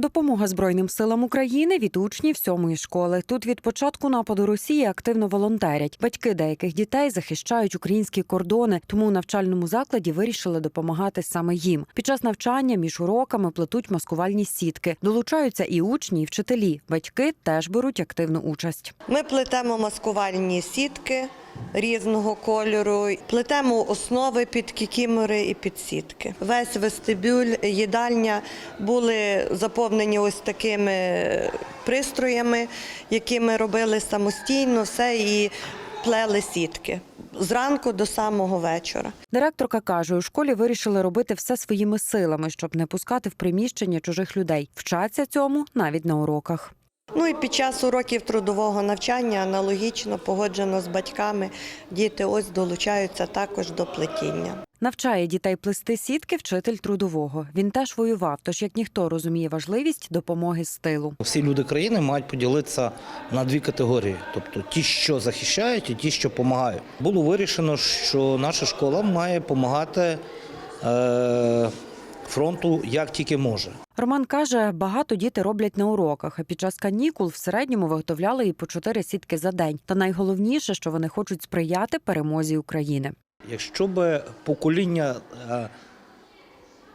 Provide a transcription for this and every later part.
Допомога Збройним силам України від учнів сьомої школи. Тут від початку нападу Росії активно волонтерять. Батьки деяких дітей захищають українські кордони, тому у навчальному закладі вирішили допомагати саме їм. Під час навчання між уроками плетуть маскувальні сітки. Долучаються і учні, і вчителі. Батьки теж беруть активну участь. Ми плетемо маскувальні сітки різного кольору, плетемо основи під кікімори і під сітки. Весь вестибюль, їдальня були заповнені ось такими пристроями, які ми робили самостійно, все і плели сітки зранку до самого вечора. Директорка каже, у школі вирішили робити все своїми силами, щоб не пускати в приміщення чужих людей. Вчаться цьому навіть на уроках. Ну і під час уроків трудового навчання аналогічно погоджено з батьками. Діти ось долучаються також до плетіння. Навчає дітей плести сітки вчитель трудового. Він теж воював, тож як ніхто розуміє важливість допомоги з тилу. Всі люди країни мають поділитися на дві категорії: тобто ті, що захищають, і ті, що допомагають. Було вирішено, що наша школа має допомагати е, фронту як тільки може. Роман каже, багато діти роблять на уроках, а під час канікул в середньому виготовляли і по чотири сітки за день. Та найголовніше, що вони хочуть сприяти перемозі України. Якщо б покоління, е,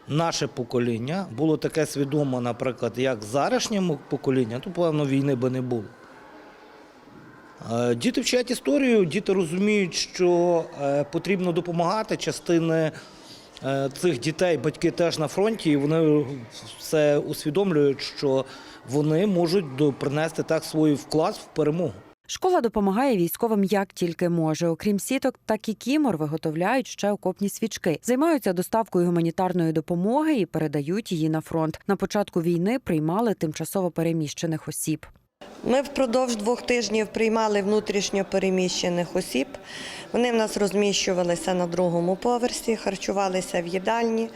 наше покоління було таке свідоме, наприклад, як зарашньому покоління, то певно війни би не було. Е, Діти вчать історію, діти розуміють, що е, потрібно допомагати. Частини цих дітей батьки теж на фронті, і вони все усвідомлюють, що вони можуть принести так свій вклад в перемогу. Школа допомагає військовим як тільки може. Окрім сіток та кікімор, виготовляють ще окопні свічки. Займаються доставкою гуманітарної допомоги і передають її на фронт. На початку війни приймали тимчасово переміщених осіб. Ми впродовж двох тижнів приймали внутрішньо переміщених осіб. Вони в нас розміщувалися на другому поверсі, харчувалися в їдальні.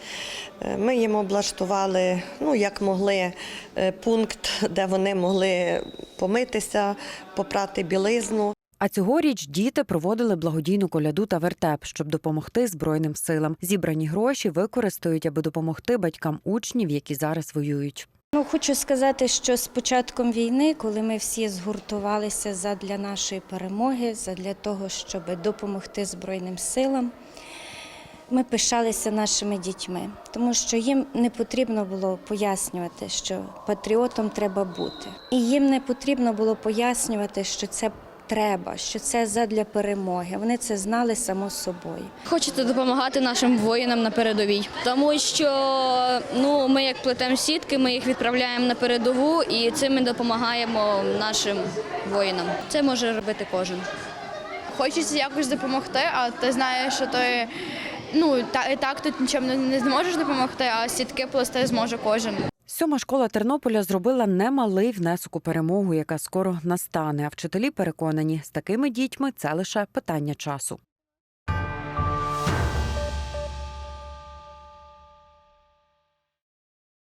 Е, Ми їм облаштували, ну як могли, е, пункт, де вони могли помитися, попрати білизну. А цьогоріч діти проводили благодійну коляду та вертеп, щоб допомогти збройним силам. Зібрані гроші використають, аби допомогти батькам учнів, які зараз воюють. Ну, хочу сказати, що з початком війни, коли ми всі згуртувалися задля нашої перемоги, задля того, щоб допомогти Збройним силам, ми пишалися нашими дітьми, тому що їм не потрібно було пояснювати, що патріотом треба бути. І їм не потрібно було пояснювати, що це треба, що це задля перемоги. Вони це знали само собою. Хочете допомагати нашим воїнам на передовій, тому що ну ми як плетемо сітки, ми їх відправляємо на передову, і цим ми допомагаємо нашим воїнам. Це може робити кожен. хочеться якось допомогти, а ти знаєш, що ти ну та і так тут нічим не, не зможеш допомогти, а сітки плести зможе кожен. Сьома школа Тернополя зробила немалий внесок у перемогу, яка скоро настане. А вчителі переконані, з такими дітьми це лише питання часу.